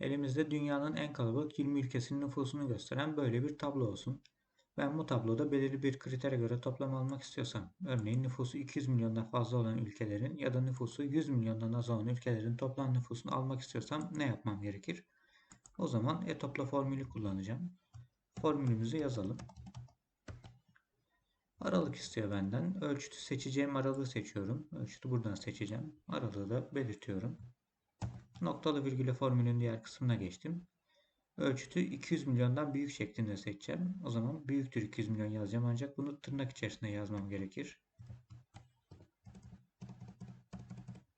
Elimizde dünyanın en kalabalık 20 ülkesinin nüfusunu gösteren böyle bir tablo olsun. Ben bu tabloda belirli bir kritere göre toplam almak istiyorsam, örneğin nüfusu 200 milyondan fazla olan ülkelerin ya da nüfusu 100 milyondan az olan ülkelerin toplam nüfusunu almak istiyorsam ne yapmam gerekir? O zaman e-topla formülü kullanacağım. Formülümüzü yazalım. Aralık istiyor benden. Ölçütü seçeceğim aralığı seçiyorum. Ölçütü buradan seçeceğim. Aralığı da belirtiyorum. Noktalı virgüle formülün diğer kısmına geçtim. Ölçütü 200 milyondan büyük şeklinde seçeceğim. O zaman büyüktür 200 milyon yazacağım ancak bunu tırnak içerisinde yazmam gerekir.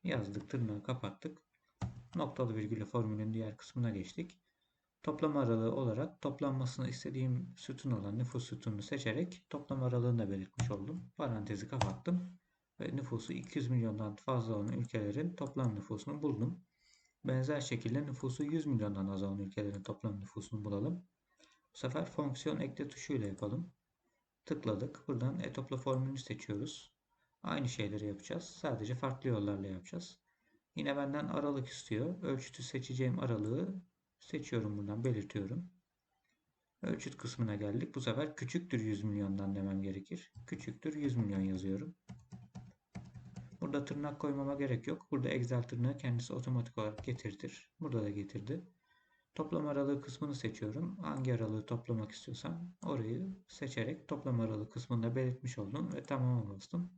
Yazdık tırnağı kapattık. Noktalı virgüle formülün diğer kısmına geçtik. Toplam aralığı olarak toplanmasını istediğim sütun olan nüfus sütununu seçerek toplam aralığını da belirtmiş oldum. Parantezi kapattım ve nüfusu 200 milyondan fazla olan ülkelerin toplam nüfusunu buldum. Benzer şekilde nüfusu 100 milyondan az olan ülkelerin toplam nüfusunu bulalım. Bu sefer fonksiyon ekle tuşuyla yapalım. Tıkladık. Buradan etopla formülünü seçiyoruz. Aynı şeyleri yapacağız. Sadece farklı yollarla yapacağız. Yine benden aralık istiyor. Ölçütü seçeceğim aralığı seçiyorum buradan belirtiyorum. Ölçüt kısmına geldik. Bu sefer küçüktür 100 milyondan demem gerekir. Küçüktür 100 milyon yazıyorum. Burada tırnak koymama gerek yok. Burada Excel tırnağı kendisi otomatik olarak getirtir. Burada da getirdi. Toplam aralığı kısmını seçiyorum. Hangi aralığı toplamak istiyorsam orayı seçerek toplam aralığı kısmını da belirtmiş oldum ve tamama bastım.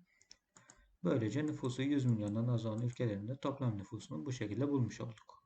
Böylece nüfusu 100 milyondan az olan ülkelerinde toplam nüfusunu bu şekilde bulmuş olduk.